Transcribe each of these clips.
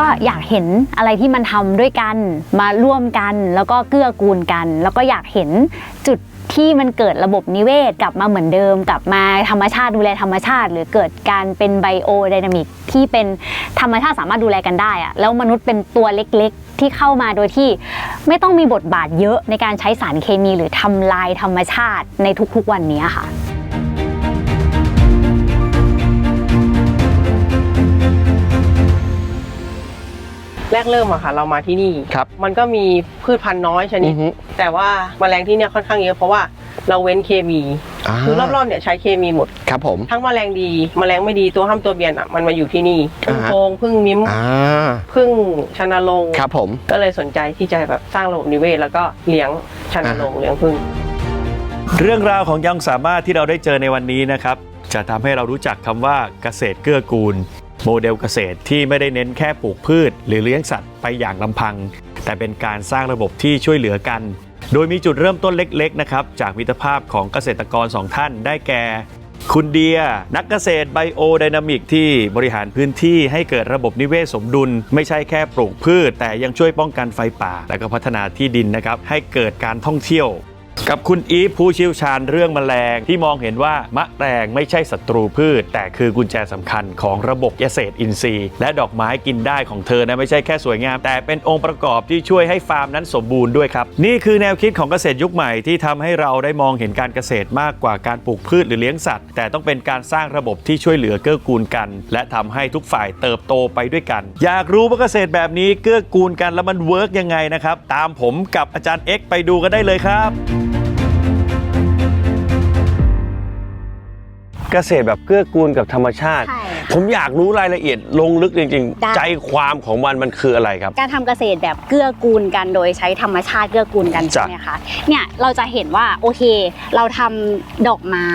ก็อยากเห็นอะไรที่มันทำด้วยกัน มาร่วมกัน แล้วก็เกื้อกูลกัน แล้วก็อยากเห็นจุดที่มันเกิดระบบนิเวศกลับมาเหมือนเดิม กลับมาธรรมชาติดูแลธรรมชาติ หรือเกิดการเป็นไบโอไดนามิกที่เป็นธรรมชาติสามารถดูแลกันได้อะแล้วมนุษย์เป็นตัวเล็กๆ ที่เข้ามาโดยที่ไม่ต้องมีบทบาทเยอะในการใช้สารเคมีหรือทำลายธรรมชาติในทุกๆวันนี้ค่ะ แรกเริ่มอะค่ะ เรามาที่นี่ ครับ มันก็มีพืชพันธุ์น้อยชนิอืดอฮึ แต่ว่าแมลงที่เนี่ยค่อนข้างเยอะเพราะว่าเราเว้นเคมีาคือรอบๆเนี่ยใช้เคมีหมด ครับผม ทั้งแมลงดีแมลงไม่ดีตัวห้ามตัวเบียนอะมันมาอยู่ที่นี่พึ่งอ่าฮะ โพงพึ่งมิ้มอ่าพึ่งชนลงค์ครับผม ก็เลยสนใจที่จะแบบสร้างระบบนิเวศแล้วก็เลี้ยงชนลงค์เลี้ยงพึ่ง เรื่องราวของยังสามารถที่เราได้เจอในวันนี้นะครับ จะทำให้เรารู้จักคำว่าเกษตรเกื้อกูล โมเดลเกษตรที่ไม่ได้เน้นแค่ปลูกพืช หรือเลี้ยงสัตว์ไปอย่างลำพัง แต่เป็นการสร้างระบบที่ช่วยเหลือกัน โดยมีจุดเริ่มต้นเล็กๆนะครับจากมิตรภาพของเกษตรกรสองท่านได้แก่คุณเดีย นักเกษตรไบโอไดนามิกที่บริหารพื้นที่ให้เกิดระบบนิเวศสมดุล ไม่ใช่แค่ปลูกพืช แต่ยังช่วยป้องกันไฟป่า และก็พัฒนาที่ดินนะครับให้เกิดการท่องเที่ยว กับคุณอีฟผู้เชี่ยวชาญเรื่องแมลงที่มองเห็นว่ามะแรงไม่ใช่ศัตรูพืช แต่คือกุญแจสำคัญของระบบเกษตรอินทรีย์ และดอกไม้กินได้ของเธอนะไม่ใช่แค่สวยงาม แต่เป็นองค์ประกอบที่ช่วยให้ฟาร์มนั้นสมบูรณ์ด้วยครับ นี่คือแนวคิดของเกษตรยุคใหม่ที่ทำให้เราได้มองเห็นการเกษตรมากกว่าการปลูกพืชหรือเลี้ยงสัตว์ แต่ต้องเป็นการสร้างระบบที่ช่วยเหลือเกื้อกูลกัน และทำให้ทุกฝ่ายเติบโตไปด้วยกัน อยากรู้ว่าเกษตรแบบนี้เกื้อกูลกันแล้วมันเวิร์กยังไงนะครับตามผมกับอาจารย์เอ็กไปดูกันได้เลยครับ เกษตรแบบเกื้อกูลกับธรรมชาติ ใช่ผมอยากรู้รายละเอียดลงลึกจริง ได้ ๆ ใจความของมันมันคืออะไรครับ การทำเกษตรแบบเกื้อกูลกันโดยใช้ธรรมชาติเกื้อกูลกันจ้ะ ใช่ไหมคะเนี่ยเราจะเห็นว่าโอเค เราทำดอกไม้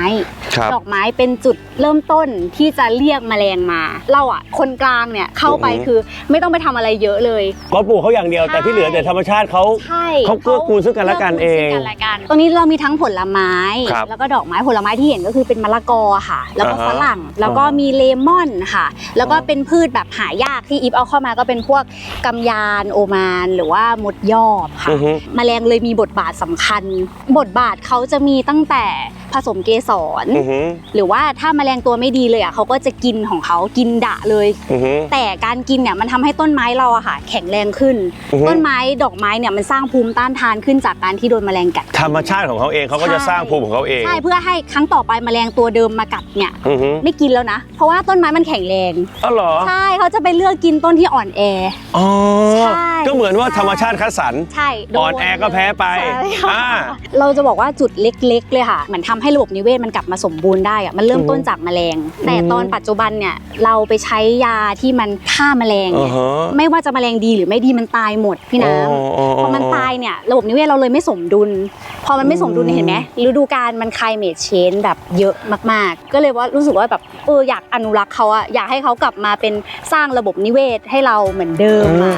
ครับ ดอกไม้เป็นจุดเริ่มต้นที่จะเรียกแมลงมา เราอะคนกลางเนี่ยเข้าไปอือหือ คือไม่ต้องไปทำอะไรเยอะเลย ก็ปลูกเขาอย่างเดียวใช่แต่ที่เหลือแต่ธรรมชาติเขา ใช่เขาเกื้อกูลซึ่งกันและกันเองกื้กูลซึ่กันและกันตรงนี้เรามีทั้งผลไม้ ครับแล้วก็ดอกไม้ผลไม้ที่เห็นก็คือเป็นมะละกอค่ะ แล้วก็อ่าฮะฝรั่งแล้วก็มีเลมอนค่ะ แล้วก็เป็นพืชแบบหายากที่อีฟเอาเข้ามาก็เป็นพวกกำยานโอมานหรือว่ามดยอบค่ะอือฮึแมลงเลยมีบทบาทสำคัญ บทบาทเขาจะมีตั้งแต่ ผสมเกสรอือหือ หรือว่าถ้าแมลงตัวไม่ดีเลยอะเขาก็จะกินของเขากินดะเลย อือหือ แต่การกินเนี่ยมันทำให้ต้นไม้เราอะค่ะ แข็งแรงขึ้น อือฮึ ต้นไม้ดอกไม้เนี่ยมันสร้างภูมิต้านทานขึ้นจากการที่โดนแมลงกัด ธรรมชาติของเขาเองเขาก็จะใช่ สร้างภูมิของเขาเองใช่เพื่อให้ครั้งต่อไปแมลงตัวเดิมมากัดเนี่ย อือหือไม่กินแล้วนะ เพราะว่าต้นไม้มันแข็งแรง อ๋อเหรอใช่เขาจะไปเลือกกินต้นที่อ่อนแอ อ๋อใช่ก็เหมือนว่าธรรมชาติคัดสรร ใช่โดอ่อนแอก็แพ้ไปใช่ค่ะอ่า เราจะบอกว่าจุดเล็กๆเลยค่ะเหมือนทำให้ระบบนิเวศมันกลับมาสมบูรณ์ได้อะมันเริ่มต้นจากแมลง แต่ตอนปัจจุบันเนี่ยเราไปใช้ยาที่มันฆ่าแมลงอืเนี่อยฮะไม่ว่าจะแมลงดีหรือไม่ดีมันตายหมดพี่น้ำอ๋ออ๋อพอมันตายเนี่ยระบบนิเวศเราเลยไม่สมดุล พอมันไม่สมดุลเนี่ยเห็นไหมฤดูกาลมันคลายเมดเชนแบบเยอะมากๆ ก็เลยว่ารู้สึกว่าแบบเอออยากอนุรักษ์เขาอะอยากให้เขากลับมาเป็นสร้างระบบนิเวศให้เราเหมือนเดิมอะ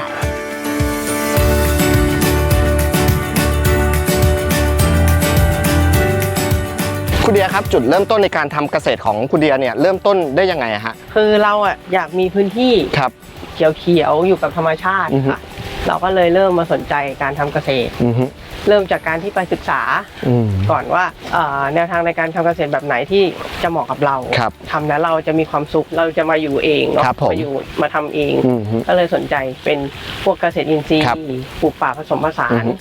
คุณเดียครับจุดเริ่มต้นในการทำเกษตรของคุณเดียเนี่ยเริ่มต้นได้ยังไงอะฮะ คือเราอะอยากมีพื้นที่ครับ เขียวๆอยู่กับธรรมชาติอือฮึ ค่ะ เราก็เลยเริ่มมาสนใจการทำเกษตร อือฮึเริ่มจากการที่ไปศึกษาอืม ก่อนว่าเอ่อแนวทางในการทำเกษตรแบบไหนที่จะเหมาะกับเราครับทำแล้วเราจะมีความสุขเราจะมาอยู่เองเนาะครับผม มาอยู่มาทำเอง อืมฮึ ก็เลยสนใจเป็นพวกเกษตรอินทรีย์ครับปลูกป่าผสมผสาอืนอฮึ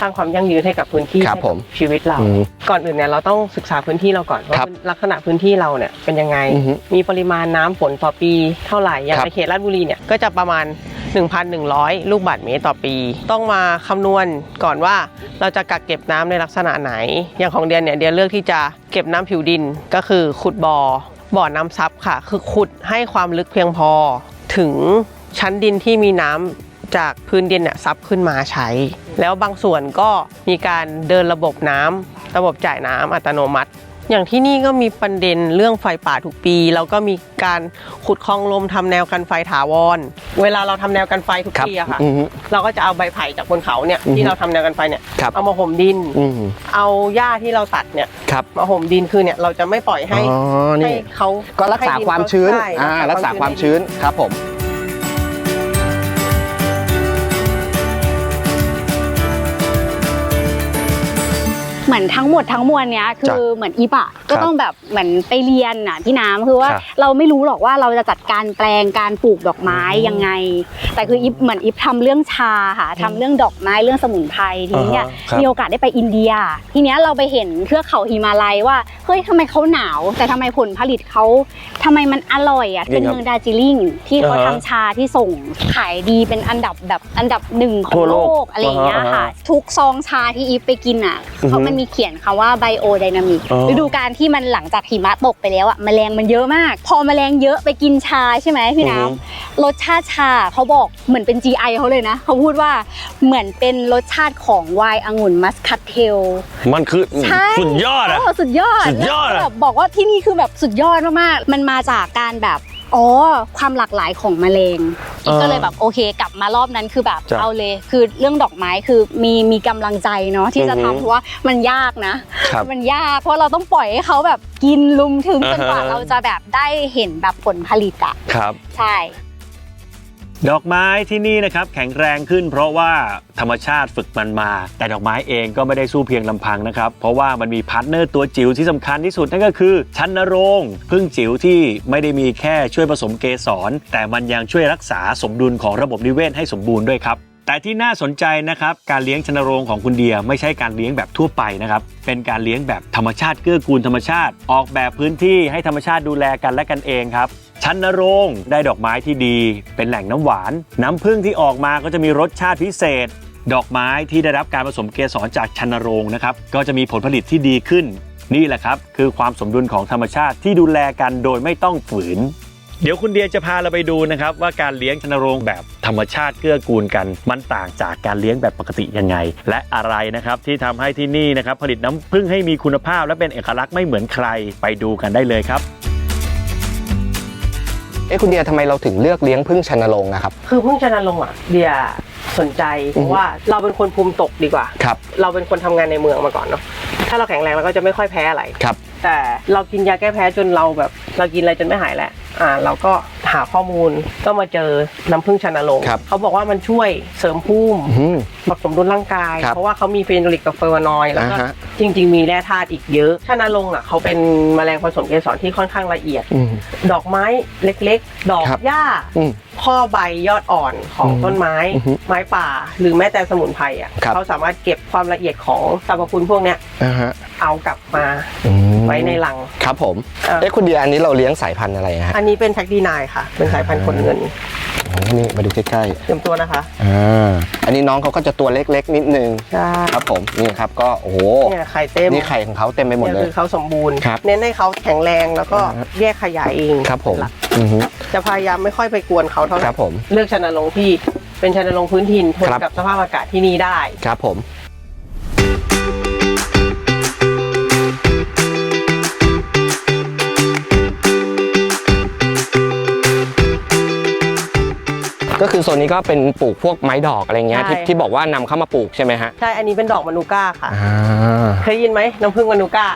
สร้างความยั่งยืนให้กับพื้นที่ครับให้ผกัมชีวิตเรา อืมก่อนอื่นเนี่ยเราต้องศึกษาพื้นที่เราก่อนว่าครับลักษณะพื้นที่เราเนี่ยเป็นยังไง อือฮึมีปริมาณน้ำฝนต่อปีเท่าไหร่อย่างครับในเขตราชบุรีเนี่ยก็จะประมาณ 1,100 ลูกบาศก์เมตรต่อปี ต้องมาคำนวณก่อนว่าเราจะกักเก็บน้ำในลักษณะไหน อย่างของเดียนเนี่ยเดียนเลือกที่จะเก็บน้ำผิวดินก็คือขุดบ่อบ่อน้ำซับค่ะ คือขุดให้ความลึกเพียงพอ ถึงชั้นดินที่มีน้ำจากพื้นดินเนี่ยซับขึ้นมาใช้ แล้วบางส่วนก็มีการเดินระบบน้ำระบบจ่ายน้ำอัตโนมัติ อย่างที่นี่ก็มีประเด็นเรื่องไฟป่าทุกปี แล้วก็มีการขุดคลองลมทำแนวกันไฟถาวร เวลาเราทำแนวกันไฟทุกครับปีอะค่ะอือฮึเราก็จะเอาใบไผ่จากบนเขาเนี่ยอือฮึที่เราทำแนวกันไฟเนี่ยครับเอามาห่มดินอืมเอาหญ้าที่เราตัดเนี่ยครับมาห่มดินคือเนี่ยเราจะไม่ปล่อยให้อ๋อให้นี่เขาก็รักษาให้ดินความชื้นใช่อ่ารักษาความชื้นครับผม เหมือนทั้งหมดทั้งมวลเนี้ยคือเหมือนอีปะก็ต้องแบบเหมือนไปเรียนน่ะพี่น้ำคือว่าครับเราไม่รู้หรอกว่าเราจะจัดการแปลงการปลูกดอกไม้ยังไง แต่คืออีฟเหมือนอีฟทำเรื่องชาค่ะทำเรื่องดอกไม้เรื่องสมุนไพรทีนี้เนี่ยอ่าฮะครับมีโอกาสได้ไปอินเดีย ทีเนี้ยเราไปเห็นเทือกเขาหิมาลัยว่าเฮ้ยทำไมเขาหนาว แต่ทำไมผลผลิตเขาทำไมมันอร่อยอะเป็นเมืองดาร์จิลิงที่เขาอ่าฮะทำชาที่ส่งขายดีเป็นอันดับแบบอันดับหนึ่งของทั่วโลโลกกอะไรอย่างเงี้ยอ่าฮะค่ะ ทุกซองชาที่อีฟไปกินอะอือฮึเขามันมีเขียนคำว่าไบโอไดนามิกอ๋อฤดูการที่มันหลังจากหิมะตกไปแล้วอะแมลงมันเยอะมาก พอแมลงเยอะไปกินชาใช่ไหมพี่น้ำรสชาติชาเขาบอกเหมือนเป็น GI เขาเลยนะเขาพูดว่าเหมือนเป็นรสชาติของไวน์องุ่นมัสคัตเทลมันคือใช่สุดยอดอะโสุดยอดสุดยอดอะแล้วแบบบอกว่าที่นี่คือแบบสุดยอดมากๆมันมาจากการแบบ อ๋อ ความหลากหลายของแมลงอีกก็เลยแบบโอเค กลับมารอบนั้นคือแบบจ้ะเอาเลย คือเรื่องดอกไม้คือมีมีกำลังใจเนาะที่จะอือฮึทำเพราะว่ามันยากนะ ครับมันยากเพราะเราต้องปล่อยให้เขาแบบกินลุมถึงจนกว่าอ่าฮะ เราจะแบบได้เห็นแบบผลผลิตอะครับ ใช่ ดอกไม้ที่นี่นะครับแข็งแรงขึ้น เพราะว่าธรรมชาติฝึกมันมา แต่ดอกไม้เองก็ไม่ได้สู้เพียงลำพังนะครับ เพราะว่ามันมีพาร์ทเนอร์ตัวจิ๋วที่สำคัญที่สุดนั่นก็คือชันนรงพึ่งจิ๋วที่ไม่ได้มีแค่ช่วยผสมเกสร แต่มันยังช่วยรักษาสมดุลของระบบนิเวศให้สมบูรณ์ด้วยครับแต่ที่น่าสนใจนะครับการเลี้ยงชนโรงของคุณเดียไม่ใช่การเลี้ยงแบบทั่วไปนะครับเป็นการเลี้ยงแบบธรรมชาติเกื้อกูลธรรมชาติ ออกแบบพื้นที่ให้ธรรมชาติดูแลกันและกันเองครับ ชันนรงค์ได้ดอกไม้ที่ดี เป็นแหล่งน้ำหวาน น้ำผึ้งที่ออกมาก็จะมีรสชาติพิเศษ ดอกไม้ที่ได้รับการผสมเกสรจากชันนรงค์นะครับก็จะมีผลผลิตที่ดีขึ้น นี่แหละครับ คือความสมดุลของธรรมชาติที่ดูแลกันโดยไม่ต้องฝืน เดี๋ยวคุณเดียจะพาเราไปดูนะครับ ว่าการเลี้ยงชนโรงแบบธรรมชาติเกื้อกูลกัน มันต่างจากการเลี้ยงแบบปกติยังไง และอะไรนะครับที่ทำให้ที่นี่นะครับผลิตน้ำผึ้งให้มีคุณภาพ และเป็นเอกลักษณ์ไม่เหมือนใครไปดูกันได้เลยครับ เอ๊ะคุณเดียทำไมเราถึงเลือกเลี้ยงพึ่งชันนรงค์นะครับ คือเพิ่งจะนันลงอะเดียสนใจเพราะว่าเราเป็นคนภูมิตกดีกว่า ครับ เราเป็นคนทำงานในเมืองมาก่อนเนาะถ้าเราแข็งแรงเราก็จะไม่ค่อยแพ้อะไร ครับ แต่เรากินยาแก้แพ้จนเราแบบเรากินอะไรจนไม่หายแล้วอ่าเราก็หาข้อมูลก็มาเจอน้ำผึ้งชันนรงค์ครับเขาบอกว่ามันช่วยเสริมภูมิอืมปรับสมดุลร่างกาย ครับเพราะว่าเขามีเฟโนลิกกับเฟอร์วานอยด์แล้วก็อ่าฮะ จริง ๆ มีแร่ธาตุอีกเยอะชันนรงค์อะเขาเป็นแมลงผสมเกสรที่ค่อนข้างละเอียด อืม ดอกไม้เล็กๆ ดอกครับหญ้า อืมข้อใบยอดอ่อนของอืมต้นไม้ อือฮึไม้ป่า หรือแม้แต่สมุนไพรอะครับ เขาสามารถเก็บความละเอียดของสรรพคุณพวกเนี้ยอ่าฮะเอากลับมาอืม ไว้ในลัง ครับผมเอ่อเอ๊ะคุณเดียอันนี้เราเลี้ยงสายพันธุ์อะไรฮะอันนี้เป็นแท็กดีนายค่ะ เป็นสายพันธุ์ขนเงินโอ้นี่มาดูใกล้เตรียมตัวนะคะๆอ่าอันนี้น้องเขาก็จะตัวเล็กๆ นิดนึงใช่ครับผมนี่ครับก็โอ้โหเนี่ยไข่เต็มนี่ไข่ของเขาเต็มไปหมดเนี่ยเลยคือเขาสมบูรณ์ครับเน้นให้เขาแข็งแรงแล้วก็อ่าฮะแยกขยายเองครับผมเป็นหลักอือฮึจะพยายามไม่ค่อยไปกวนเขาเท่าไหคร่รับผมเลือกชนรงค์ที่เป็นชนรงค์พื้นถิ่นทนครับกับสภาพอากาศที่นี่ได้ครับผม ก็คือโซนนี้ก็เป็นปลูกพวกไม้ดอกอะไรเงี้ยที่ใช่ ที่บอกว่านำเข้ามาปลูกใช่ไหมฮะใช่ อันนี้เป็นดอกมานูก้าค่ะ อ่าเคยยินไหมน้ำผึ้งมานูก้า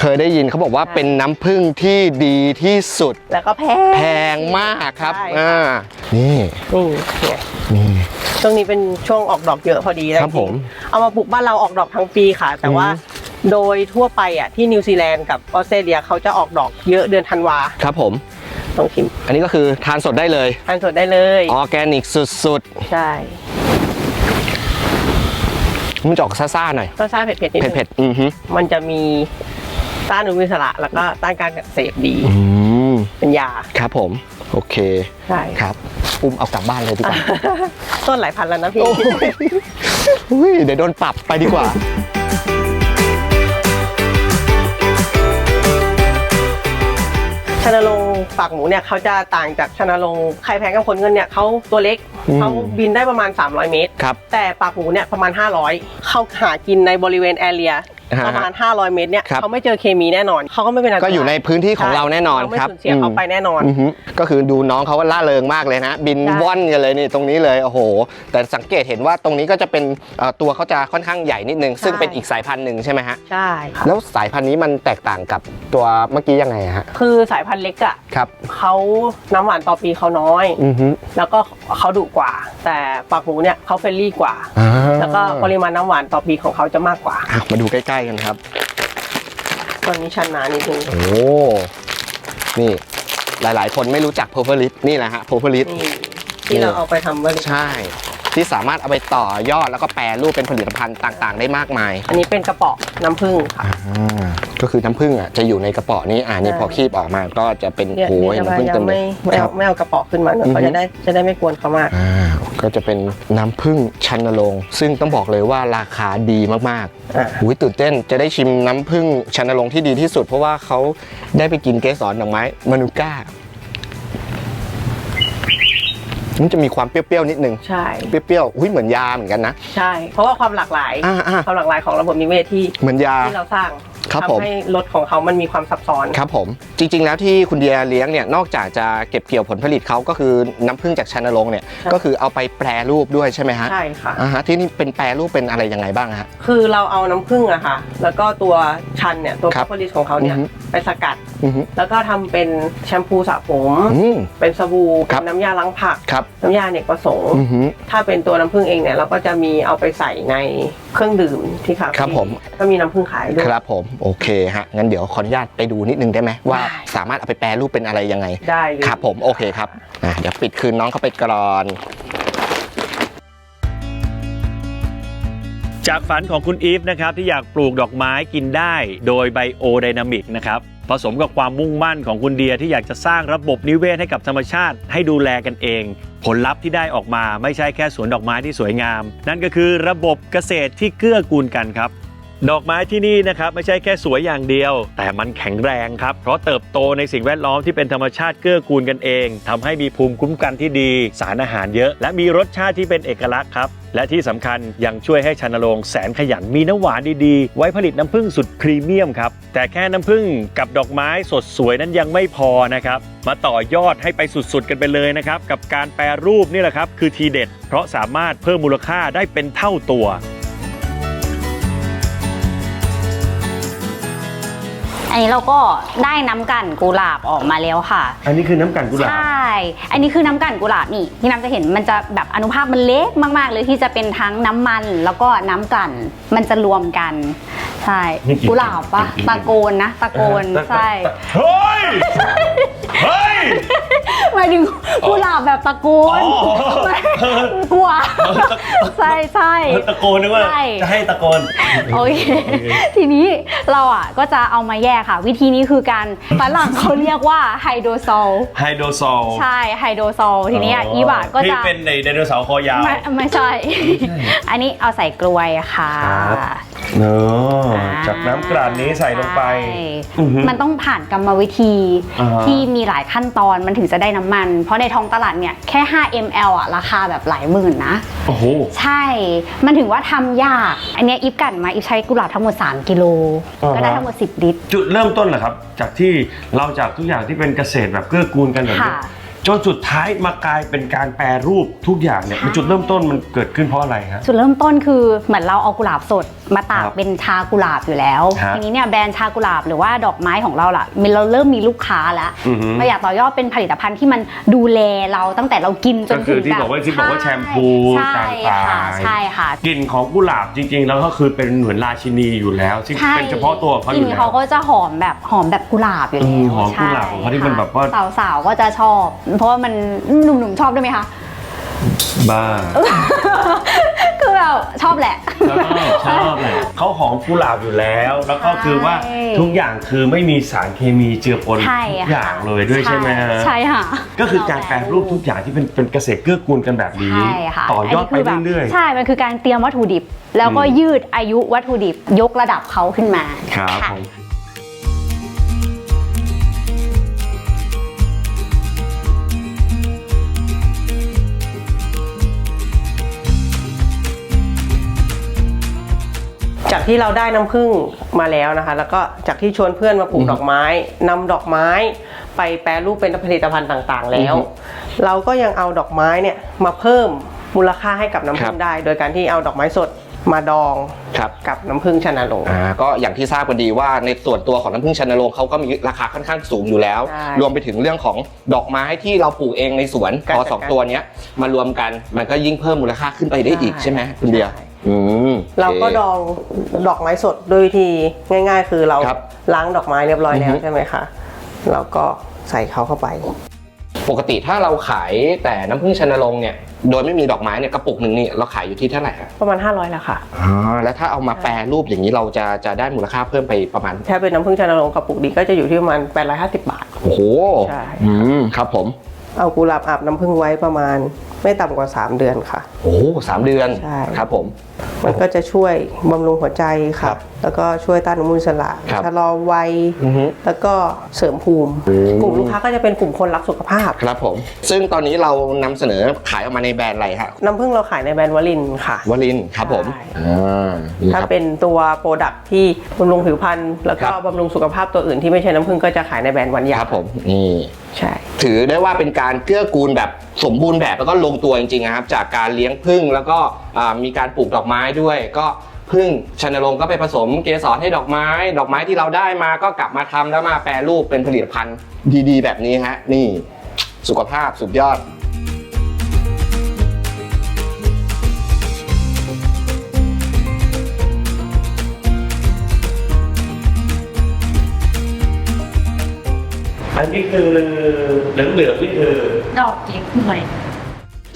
เคยได้ยินเขาบอกว่าใช่ เป็นน้ำผึ้งที่ดีที่สุดแล้วก็แพง แพงมากครับใช่อ่านี่นี่เนี่ยนี่ ช่วงนี้เป็นช่วงออกดอกเยอะพอดีแล้วครับผมเอามาปลูกบ้านเราออกดอกทั้งปีค่ะ แต่ว่าอืม โดยทั่วไปอะที่นิวซีแลนด์กับออสเตรเลียเขาจะออกดอกเยอะเดือนธันวา ครับผม ต้องชิมอันนี้ก็คือทานสดได้เลยทานสดได้เลยออร์แกนิกสุดใช่ๆ มันจะออกซ่าๆหน่อยรสชาติเผ็ดๆนิดนึงเผ็ดๆอือฮึมันจะมีต้านอนุมูลอิสระแล้วก็ต้านการอักเสบดี อืมเป็นยาครับผม โอเคใช่ครับ อุ้มเอากลับบ้านเลยดีกว่า ต้นหลายพันแล้วนะพี่ โอ้ยอุ้ยเดี๋ยวโดนปรับไปดีกว่า ชนรงค์ปากหมูเนี่ยเขาจะต่างจากชนรงค์ไข่แพงกับขนเงินเนี่ยเขาตัวเล็กอืม เขาบินได้ประมาณ 300 เมตร ครับ แต่ปากหมูเนี่ยประมาณ 500 เขาหากินในบริเวณแอเรียอ่าฮะ ประมาณ 500 เมตรเนี่ยครับ เขาไม่เจอเคมีแน่นอน เขาก็ไม่เป็นอันตก็รายอยู่ในพื้นที่ของเราแน่นอนเราไม่ครับสูญเสียเขาไปแน่นอน อือฮึก็คือดูน้องเขาก็ล่าเริงมากเลยนะ บินใช่ ว่อนกันเลยนี่ตรงนี้เลยโอ้โห แต่สังเกตเห็นว่าตรงนี้ก็จะเป็นเอ่อตัวเขาจะค่อนข้างใหญ่นิดนึง ซึ่งเป็นอีกสายพันธุ์หนึ่งใช่ไหมฮะ ใช่ค่ะแล้วสายพันธุ์นี้มันแตกต่างกับตัวเมื่อกี้ยังไงฮะ คือสายพันธุ์เล็กอะครับ เขาน้ำหวานต่อปีเขาน้อย อือฮึแล้วก็เขาดุกว่า แต่ปากหมูเนี่ยเขาเฟรนลี่กว่า อ่าแล้วก็ปริมาณน้ำหวานต่อปีของเขาจะมากกว่า อะมาดูใกล้ล้ๆกันครับตอนนี้ชันหนานิดนึงโอ้นี่ หลายๆ คนไม่รู้จักโพเฟอริสนี่แหละฮะโพเฟอริสนี่ที่เราเอาไปทำบริใช่ ที่สามารถเอาไปต่อยอดแล้วก็แปรรูปเป็นผลิตภัณฑ์ต่างๆ ได้มากมายอันนี้เป็นกระเป๋อน้ำผึ้งค่ะ อ่าก็คือน้ำผึ้งอะจะอยู่ในกระเป๋อนี้อ่านี่ใช่ พอคีบออกมาก็จะเป็นเนี่ยโอ้ยนี่จะน้ำผึ้งยัเต็งมเลไม่ยไม่ครัเอาบ ไม่เอากระเป๋อขึ้นมาเนอะอือฮึ เขาจะได้จะได้ไม่กวนเขามาก อ่า ก็จะเป็นน้ำผึ้งชันนรงค์ซึ่งต้องบอกเลยว่าราคาดีมากอ่าๆอุ้ยตื่นเต้นจะได้ชิมน้ำผึ้งชันนรงค์ที่ดีที่สุด เพราะว่าเขาได้ไปกินเกสรดอกไม้มานูก้ามันจะมีความเปรี้ยวๆนิดนึงใช่เปรี้ยวๆอุ้ยเหมือนยาเหมือนกันนะ ใช่ เพราะว่าความหลากหลายอ่าอ่าความหลากหลายของระบบนิเวศที่เหมือนยาที่เราสร้าง ครับผม ทำให้รถของเขามันมีความซับซ้อน ครับผมจริง ๆ แล้วที่คุณเดียเลี้ยงเนี่ยนอกจากจะเก็บเกี่ยวผลผลิตเขาก็คือน้ำผึ้งจากชันนรงค์เนี่ยครับ ก็คือเอาไปแปรรูปด้วยใช่ไหมฮะใช่ค่ะ อ่าฮะที่นี่เป็นแปรรูปเป็นอะไรยังไงบ้างฮะ คือเราเอาน้ำผึ้งอะค่ะ แล้วก็ตัวชันเนี่ยตัวครับผลิตของเขาเนี่ยอือฮึ ไปสกัด อือฮึแล้วก็ทำเป็นแชมพูสระผม อืม เป็นสบู่ครัเป็บ นน้ำยาล้างผัก ครับน้ำยาอเนกประสงค์ อือฮึถ้าเป็นตัวน้ำผึ้งเองเนี่ยเราก็จะมีเอาไปใส่ในเครื่องดื่มที่คาเฟ่ครับผม ก็มีน้ำผึ้งขายด้วย ครับผมโอเคฮะงั้นเดี๋ยวขออนุญาตไปดูนิดนึงได้ไหมว่าได้ สามารถเอาไปแปรรูปเป็นอะไรยังไง ได้เลยครับผมโอเคครับอะเดี๋ยวปิดคืนน้องเขาไปกรอน จากฝันของคุณอีฟนะครับที่อยากปลูกดอกไม้กินได้โดยไบโอไดนามิกนะครับผสมกับความมุ่งมั่นของคุณเดียที่อยากจะสร้างระบบนิเวศให้กับธรรมชาติ ให้ดูแลกันเอง ผลลัพธ์ที่ได้ออกมาไม่ใช่แค่สวนดอกไม้ที่สวยงาม นั่นก็คือระบบเกษตรที่เกื้อกูลกันครับ ดอกไม้ที่นี่นะครับไม่ใช่แค่สวยอย่างเดียว แต่มันแข็งแรงครับ เพราะเติบโตในสิ่งแวดล้อมที่เป็นธรรมชาติเกื้อกูลกันเองทำให้มีภูมิคุ้มกันที่ดี สารอาหารเยอะ และมีรสชาติที่เป็นเอกลักษณ์ครับ และที่สำคัญยังช่วยให้ชันโรงแสนขยันมีน้ำหวานดีๆ ไว้ผลิตน้ำผึ้งสุดพรีเมียมครับ แต่แค่น้ำผึ้งกับดอกไม้สดสวยนั้นยังไม่พอนะครับมาต่อยอดให้ไปสุดๆกันไปเลยนะครับกับการแปรรูปนี่แหละครับคือทีเด็ด เพราะสามารถเพิ่มมูลค่าได้เป็นเท่าตัว อันนี้เราก็ได้น้ำกลั่นกุหลาบออกมาแล้วค่ะ อันนี้คือน้ำกันกุหลาบ ใช่ อันนี้คือน้ำกลั่นกุหลาบนี่ที่น้ำจะเห็นมันจะแบบอนุภาคมันเล็กมากๆเลยที่จะเป็นทั้งน้ำมันแล้วก็น้ำกลั่นมันจะรวมกัน ใช่ นี่กี่กุหลาบปะกี่กี่ ตะโกนนะ ตะโกนเออใช่เฮ้ย เฮ้ย หมายถึงกุหลาบแบบตะโกนอ๋อ ไม่กลัวใช่ใช่ ตะโกนนึกว่าใช่ จะให้ตะโกน โอเค ทีนี้เราอะก็จะเอามาแยกค่ะ วิธีนี้คือการฝรั่งเขาเรียกว่าไฮโดรโซลไฮโดรซอลใช่ไฮโดรโซลทีนี้อะอีบาก็ที่จะเป็นในไดโนเสาร์คอยาว ไม่ไม่ใช่ อันนี้เอาใส่กลวยค่ะ ครับ เนอะจากน้ำกลั่นนี้ใส่ลงไป ใช่อือฮึมันต้องผ่านกรรมวิธีอ่าฮะ ที่มีหลายขั้นตอนมันถึงจะได้น้ำมัน เพราะในท้องตลาดเนี่ยแค่ 5 ml อะราคาแบบหลายหมื่นนะ โอ้โห ใช่ มันถึงว่าทำยาก อันเนี้ยอิฟกันมาอิฟใช้กุหลาบทั้งหมด 3 กิโล อ่าฮะ ก็ได้ทั้งหมด 10 ลิตร จุดเริ่มต้นเหรอครับ จากที่เราจากทุกอย่างที่เป็นเกษตรแบบเกื้อกูลกันแบบนี้ค่ะ จนสุดท้ายมากลายเป็นการแปรรูปทุกอย่างเนี่ยใช่มันจุดเริ่มต้นมันเกิดขึ้นเพราะอะไรฮะ จุดเริ่มต้นคือเหมือนเราเอากุหลาบสดมาตากครับเป็นชากุหลาบอยู่แล้ว ฮะทีนี้เนี่ยแบรนด์ชากุหลาบหรือว่าดอกไม้ของเราล่ะมีเราเริ่มมีลูกค้าแล้วอือฮึเราอยากต่อยอดเป็นผลิตภัณฑ์ที่มันดูแลเราตั้งแต่เรากินจนก็คืถึองที่แบบบอกว่าที่บอกว่าแชมพูใช่ต่างๆค่ะใช่ค่ะกลิ่นของกุหลาบจริง ๆ แล้วก็คือเป็นเหมือนราชินีอยู่แล้ว ซึ่งใช่เป็นเฉพาะตัวของเขาอกลิ่ยู่นแล้ว เขาก็จะหอมแบบหอมแบบกุหลาบอยู่เอแล้วอหอมกุหลาบของเขาที่มันแบบว่า สาวสาวๆก็จะชอบเพราะว่ามันหนุ่มๆชอบด้วยไหมคะ บ้า คือแบบชอบแหละ ชอบชอบเลยเขาหอมกุหลาบอยู่แล้ว แล้วก็คือว่าใช่ทุกอย่างคือไม่มีสารเคมีเจือปนใช่ทุกค่ะ อย่างเลยด้วยใช่ไหมฮะใช่ค่ะ ก็คือการแปรรูปทุกอย่างที่เป็นเป็นเกษตรเกื้อกูลกันแบบนี้ ใช่ค่ะต่อยอดไปนนี้คืแบบเรื่อย ใช่ มันคือการเตรียมวัตถุดิบ แล้วก็อืม ยืดอายุวัตถุดิบยกระดับเขาขึ้นมา ๆ ครับค่ะผม จากที่เราได้น้ำผึ้งมาแล้วนะคะ แล้วก็จากที่ชวนเพื่อนมาปลูกดอกไม้นำดอกไม้ไปแปรรูปเป็นผลิตภัณฑ์ต่างๆ แล้วอือฮึเราก็ยังเอาดอกไม้เนี่ยมาเพิ่มมูลค่าให้กับน้ำผึ้คงรับได้ โดยการที่เอาดอกไม้สดมาดองครับกับน้ำผึ้งชนะลงอ่าก็อย่างที่ทราบกันดีว่าในส่วนตัวของน้ำผึ้งชันนโรงเขาก็มีราคาค่อนข้างสูงอยู่แล้วใช่รวมไปถึงเรื่องของดอกไม้ที่เราปลูกเองในสวนการพอจัดสองการตัวเนี้ยมารวมกันมันก็ยิ่งเพิ่มมูลค่าขึ้นไปได้อีกใช่ไหมคุณเดียใช่ อืมเราก็ดองดอกไม้สดโดยวิธีง่าย ๆ คือเราครับล้างดอกไม้เรียบร้อยแล้อืวอฮึ ใช่ไหมคะเราก็ใส่เขาเข้าไป ปกติถ้าเราขายแต่น้ำผึ้งชนรงค์เนี่ย โดยไม่มีดอกไม้เนี่ยกระปุกหนึ่งนี่เราขายอยู่ที่เท่าไหร่ครับประมาณ 500แล้วค่ะอ๋อแล้วถ้าเอามาแปรรูปอย่างนี้เราจะจะได้มูลค่าเพิ่มไปประมาณ ถ้าเป็นน้ำผึ้งชานรงค์กระปุกดีก็จะอยู่ที่ประมาณ850 บาท โอ้โห ใช่ อืม ครับผม เอากุหลาบอาบน้ำผึ้งไว้ประมาณ ไม่ต่ำกว่า 3 เดือนค่ะ โอ้โหสามเดือนใช่ ครับผม มันก็จะช่วยบำรุงหัวใจครัค่ะ บแล้วก็ช่วยต้านอนุมูลอิสระครับชะลอวัยอือฮึแล้วก็เสริมภูมิ อืม กลุ่มลูกค้าก็จะเป็นกลุ่มคนรักสุขภาพ ครับผม ซึ่งตอนนี้เรานำเสนอขายออกมาในแบรนด์อะไรฮะน้ำผึ้งเราขายในแบรนด์วลินค่ะ วลินครับผมใช่ อ่านี่ถ้าครับ เป็นตัวโปรดักที่บำรุงผิวพรรณแล้วก็ครับ บำรุงสุขภาพตัวอื่นที่ไม่ใช่น้ำผึ้งก็จะขายในแบรนด์วันคยารับผมนี่ ใช่ ถือได้ว่าเป็นการเกื้อกูลแบบสมบูรณ์แบบแล้วก็ลงตัวจริงๆนะครับ จากการเลี้ยงผึ้งแล้วก็อ่ามีการปลูกดอกไม้ด้วย ก็ผึ้งชนรงค์ก็ไปผสมเกสรให้ดอกไม้ ดอกไม้ที่เราได้มาก็กลับมาทำแล้วมาแปรรูปเป็นผลิตภัณฑ์ดีๆ แบบนี้ฮะนี่สุขภาพสุดยอดอันนี้คือเหลืองเหลืองๆนี่คือดอกเล็กหน่อย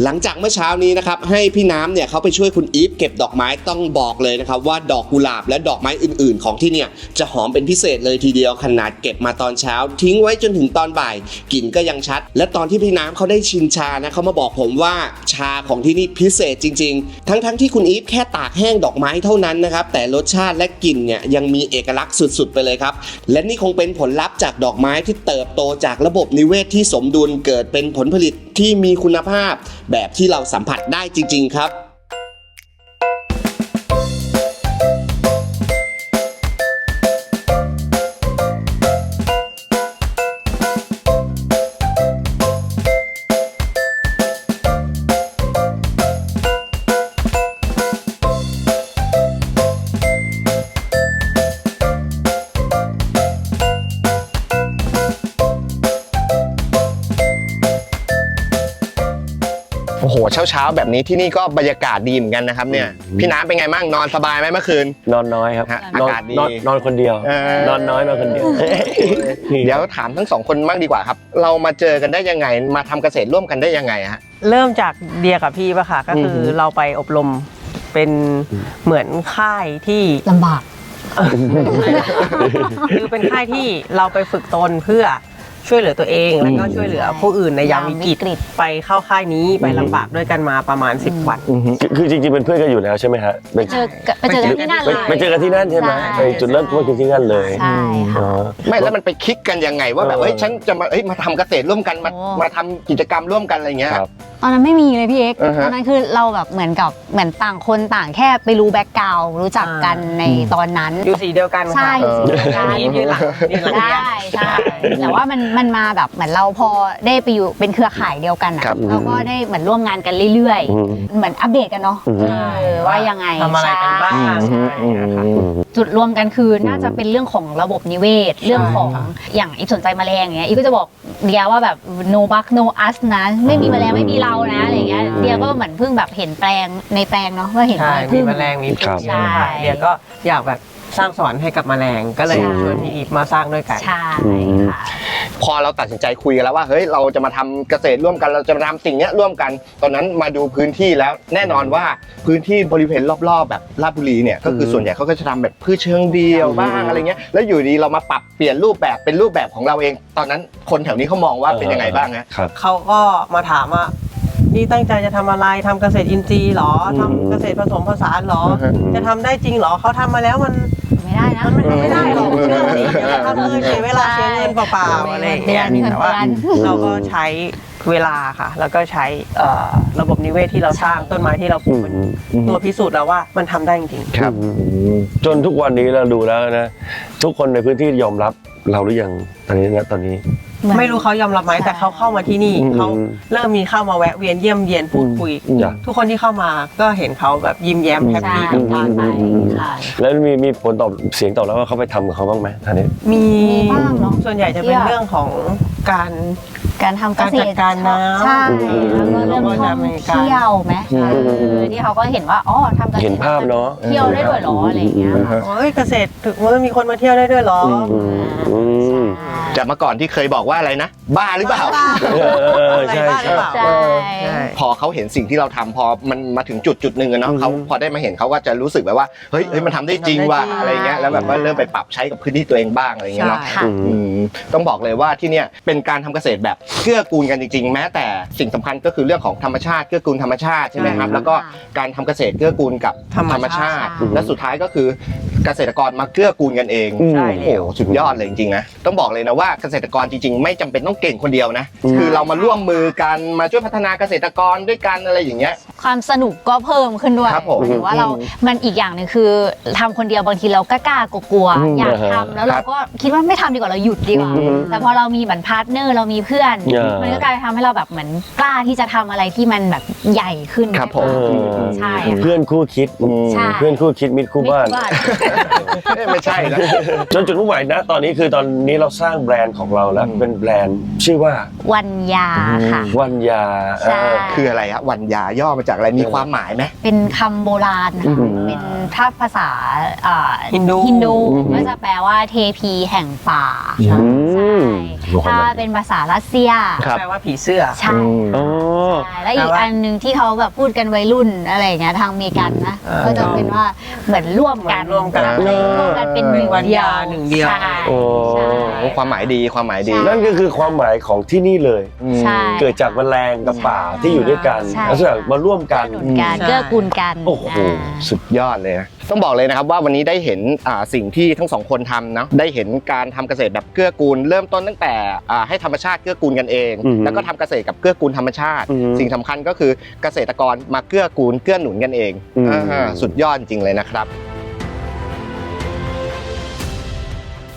หลังจากเมื่อเช้านี้นะครับให้พี่น้ำเนี่ยเขาไปช่วยคุณอีฟเก็บดอกไม้ต้องบอกเลยนะครับว่าดอกกุหลาบและดอกไม้อื่น ๆ ของที่เนี่ยจะหอมเป็นพิเศษเลยทีเดียวขนาดเก็บมาตอนเช้า ทิ้งไว้จนถึงตอนบ่ายกลิ่นก็ยังชัด และตอนที่พี่น้ำเขาได้ชิมชานะเขามาบอกผมว่าชาของที่นี่พิเศษจริง ๆ ทั้งๆที่คุณอีฟแค่ตากแห้งดอกไม้เท่านั้นนะครับแต่รสชาติและกลิ่นเนี่ยยังมีเอกลักษณ์สุดๆ ไปเลยครับและนี่คงเป็นผลลัพธ์จากดอกไม้ที่เติบโตจากระบบนิเวศที่สมดุลเกิดเป็นผลผลิตที่มีคุณภาพแบบที่เราสัมผัสได้จริง ๆ ครับ โอ้โหเช้าเช้าๆแบบนี้ที่นี่ก็บรรยากาศดีเหมือนกันนะครับเนี่ยพี่น้ำเป็นไงบ้างนอนสบายไหมเมื่อคืน นอนน้อยครับฮะนอนอากาศดีนอนนอนคนเดียว เออ นอนน้อยนอนคนเดียวเดี๋ยวถามทั้งสองคนบ้างดีกว่าครับ เรามาเจอกันได้ยังไง มาทำเกษตรร่วมกันได้ยังไงฮะ เริ่มจากเดียกับพี่ปะค่ะก็คือออฮึเราไปอบรมเป็นเหมือนค่ายที่ลำบาก คือเป็นค่ายที่เราไปฝึกตนเพื่อ ช่วยเหลือตัวเอง แล้วก็ช่วยเหลือผู้อื่นในยามวิกฤตยามวิกฤตไปเข้าค่ายนี้ไปลำบากด้วยกันมาประมาณ 10 วันคือคือจริงๆเป็นเพื่อนกันอยู่แล้วใช่ไหมฮะไปเจอกันไปเจอกันที่นั่นไปเลย ไปเจอกันที่นั่นใช่ไหมใช่ ไปจุดเริ่มต้นคือที่นั่นเลยใช่ค่ะ อ๋อ ไม่แล้วมันไปคลิกกันยังไงว่าแบบเออ เฮ้ยฉันจะมาเฮ้ยมาทำเกษตรร่วมกันมาโอ้ มาทำกิจกรรมร่วมกันอะไรเงี้ยครับ ตอนนั้นไม่มีเลยพี่เอ็กซ์อ่าฮะ ตอนนั้นคือเราแบบเหมือนกับเหมือนต่างคนต่างแค่ไปรู้แบ็กกราวรู้จักกันในตอนนั้น อยู่สีเดียวกันใช่ค่ะอยู่สีเดียวกันยืนยืนหลังยืนหลังเดียได้ ใช่ แต่ว่ามันมันมาแบบเหมือนเราพอได้ไปอยู่เป็นเครือข่ายเดียวกันอะครับ เราก็ได้เหมือนร่วมงานกันเรื่อยอืม ๆ เหมือนอัปเดตกันเนาะอืม เออว่ายังไงทำอะไรกันบ้างใช่ ใช่ค่ะ จุดรวมกันคือน่าจะเป็นเรื่องของระบบนิเวศ เรื่องของอย่างอีฟสนใจแมลงอย่างเงี้ยอีฟก็จะบอกเดียว่าแบบ no bug no us นะ ไม่มีแมลงไม่มีเรานะอะไรอย่างเงี้ยเดียก็เหมือนเพิ่งแบบเห็นแปลงในแปลงเนาะว่าเห็นใช่พึ่มีง แมลงมีครัพึ่บงเยอะค่ะใช่ เดียก็อยากแบบ สร้างสอนให้กับแมลงก็เลยใช่ชวนพี่อีฟมาสร้างด้วยกัน ใช่ค่ะ พอเราตัดสินใจคุยกันแล้วว่าเฮ้ยเราจะมาทำเกษตรร่วมกันเราจะมาทำสิ่งเนี้ยร่วมกัน ตอนนั้นมาดูพื้นที่แล้วแน่นอนว่าพื้นที่บริเวณรอบๆ แบบลาดบุรีเนี่ยก็คือส่วนใหญ่เขาก็จะทำแบบพืชเชิงเดียวบ้างอะไรเงี้ยแล้วอยู่ดีเรามาปรับเปลี่ยนรูปแบบเป็นรูปแบบของเราเอง ตอนนั้นคนแถวนี้เขามองว่าเป็นยังไงบ้างฮะ ครับ เขาก็มาถามว่า นี่ตั้งใจจะทำอะไรทำเกษตรอินทรีย์เหรอทำเกษตรผสมผสานเหรอ อือฮะจะทำได้จริงเหรอเขาทำมาแล้วมันไม่ได้นะ มันไม่ได้หรอกอืมเชื่อสิเดี๋ยวจะทำเลยเสียเวลาเสียเงินเปล่าๆอะไรอย่างเงี้ยเดือนแต่ว่าเดือนเราก็ใช้เวลาค่ะ แล้วก็ใช้เอ่อระบบนิเวศที่เราสร้างต้นไม้ที่เราปลูกเป็นตัวพิสูจน์แล้วว่ามันทำได้จริงครับ จนทุกวันนี้เราดูแล้วนะ ทุกคนในพื้นที่ยอมรับเราหรือยังตอนนี้นะตอนนี้ๆ ไม่รู้เขายอมรับไหมแต่เขาเข้ามาที่นี่อืมเขาเริ่มมีเข้ามาแวะเวียนเยี่ยมเยียนพูดคุยอืมจ้ะทุกคนที่เข้ามาก็เห็นเขาแบบยิ้มแย้มแฮปใช่ปี้กับการใช่ไปใช่แล้วมีมีผลตอบเสียงตอบรับว่าเขาไปทำกับเขาบ้างไหมท่านนี้มีมีบ้างเนอะส่วนใหญ่จะเป็นเชื่อเรื่องของการ การทำเกษการจัตดรการน้ำใช่อืมแล้วก็เรื่องท่องเที่ยวไหมอืม เออที่เขาก็เห็นว่าอ๋อทำเกษตรเห็นภาพเนอะ เที่ยวได้ด้วยเหรออะไรอย่างเงี้ยค่ะ โอ้ยเกษตรถึงว่ามีคนมาเที่ยวได้ด้วยเหรออืมอืมจากเมื่อก่อนที่เคยบอกว่าอะไรนะ บ้าหรือเปล่า เออเออใช่อะไรบ้างหรือใช่เปล่าใช่ ใช่ พอเขาเห็นสิ่งที่เราทำพอมันมาถึงจุดจุดหนึ่งอะเนาะอืม เขาพอได้มาเห็นเขาก็จะรู้สึกแบบว่าเฮ้ยเฮ้ยมันทำได้จริงว่ะทำได้จริง อะไรเงี้ยแล้วแบบว่าเริ่มไปปรับใช้กับพื้นที่ตัวเองบ้างอะไรเงี้ยเนาะค่ะอืมอืมต้องบอกเลยว่าที่เนี่ยเป็นการทำเกษตรแบบเกื้อกูลกันจริงๆ แม้แต่ สิ่งสำคัญก็คือเรื่องของธรรมชาติเกื้อกูลธรรมชาติใช่ไหมครับอืมแล้วก็การทำเกษตรเกื้อกูลกับธรรมชาติ ธรรมชาติอืมและสุดท้ายก็คือเกษตรกรมาเกื้อกูลกันเองอืมใช่โอ้โหสุดยอดเลยจริงๆนะต้องบอกเลยนะว่าเกษตรกรจริง ๆ ไม่จำเป็นต้องเก่งคนเดียวนะอืมคือเรามาร่วมมือกันมาช่วยพัฒนาเกษตรกรด้วยกันอะไรอย่างเงี้ย ความสนุกก็เพิ่มขึ้นด้วยครับผม หมายถึงว่าเรา มันอีกอย่างหนึ่งคือทำคนเดียวบางทีเราก็กล้ากลัวอืมๆอยากอ่าฮะทำแล้วเราก็คิดว่าไม่ทำดีกว่าเราหยุดดีกว่า อืมแต่พอเรามีเหมือนพาร์ทเนอร์เรามีเพื่อนอ่ามัมันก็กลายทำให้เราแบบเหมือนกล้าที่จะทำอะไรที่มันแบบใหญ่ขึ้นครับผมเออใช่ค่ะ เพื่อนคู่คิดใช่ เพื่อนคู่คิดมิตรคู่บ้าน ไม่ว่าเอ้ยไม่ใช่นะจนจุดมุ่งหมายนะตอนนี้คือตอนนี้เราสร้างแบรนด์ของเราแล้ว อืม เป็นแบรนด์ชื่อว่าวันยาค่ะ วันยาใช่ เออ คืออะไรฮะวันยาย่อมาจากอะไรมีความหมายไหม เป็นคำโบราณอืค่ะมเป็นถ้าภาษาอ่าฮินดู ฮินดูอืมก็จะแปลว่าเทพีแห่งป่าอืใช่มถ้าเป็นภาษารัสเซีย ครับ แปลว่าผีเสื้อ ใช่อ๋อใช่แล้วอีกแปลว่าอันหนึ่งที่เขาแบบพูดกันวัยรุ่นอะไรอย่างเงี้ยทางอเมริกันนะอ่า ก็จะเป็นว่าเหมือนร่วมกันร่วมกันร่วมกันเป็นหนึ่งเป็นวันเดียยาวหนึ่งเดียวใช่โอ้ใช่ โอ้ความหมายดีความหมายดี ใช่ นั่นก็คือความหมายของที่นี่เลย ใช่ เกิดจากแมลงกับป่าที่อยู่ด้วยกันใช่ ลักษณะมาร่วมกัน หนุนกันใช่ เกื้อกูลกันโอ้โห อ่า สุดยอดเลยนะ ต้องบอกเลยนะครับว่าวันนี้ได้เห็นอ่าสิ่งที่ทั้งสองคนทำนะได้เห็นการทำเกษตรแบบเกื้อกูล เริ่มต้นตั้งแต่อ่าให้ธรรมชาติเกื้อกูลกันเองอืมแล้วก็ทำเกษตรกับเกื้อกูลธรรมชาติอืมสิ่งสำคัญก็คือเกษตรกรมาเกื้อกูลเกื้อหนุนกันเองอืมอ่าสุดยอดจริงเลยนะครับ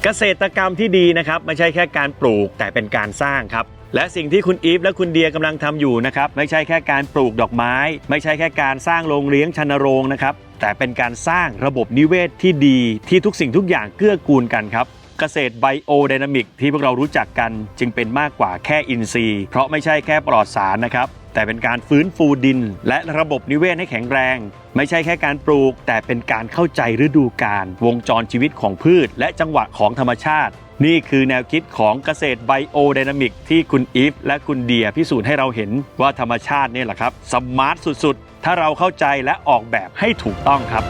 เกษตรกรรมที่ดีนะครับไม่ใช่แค่การปลูกแต่เป็นการสร้างครับ และสิ่งที่คุณอีฟและคุณเดียกำลังทำอยู่นะครับ ไม่ใช่แค่การปลูกดอกไม้ ไม่ใช่แค่การสร้างโรงเลี้ยงชันโรงนะครับ แต่เป็นการสร้างระบบนิเวศที่ดีที่ทุกสิ่งทุกอย่างเกื้อกูลกันครับ เกษตรไบโอไดนามิกที่พวกเรารู้จักกันจึงเป็นมากกว่าแค่อินทรีย์ เพราะไม่ใช่แค่ปลอดสารนะครับ แต่เป็นการฟื้นฟูดิน และระบบนิเวศให้แข็งแรง ไม่ใช่แค่การปลูก แต่เป็นการเข้าใจฤดูกาลวงจรชีวิตของพืช และจังหวะของธรรมชาติ นี่คือแนวคิดของเกษตรไบโอไดนามิกที่คุณอีฟและคุณเดียพิสูจน์ให้เราเห็นว่าธรรมชาติเนี่ยแหละครับสมาร์ทสุดๆ ถ้าเราเข้าใจและออกแบบให้ถูกต้องครับ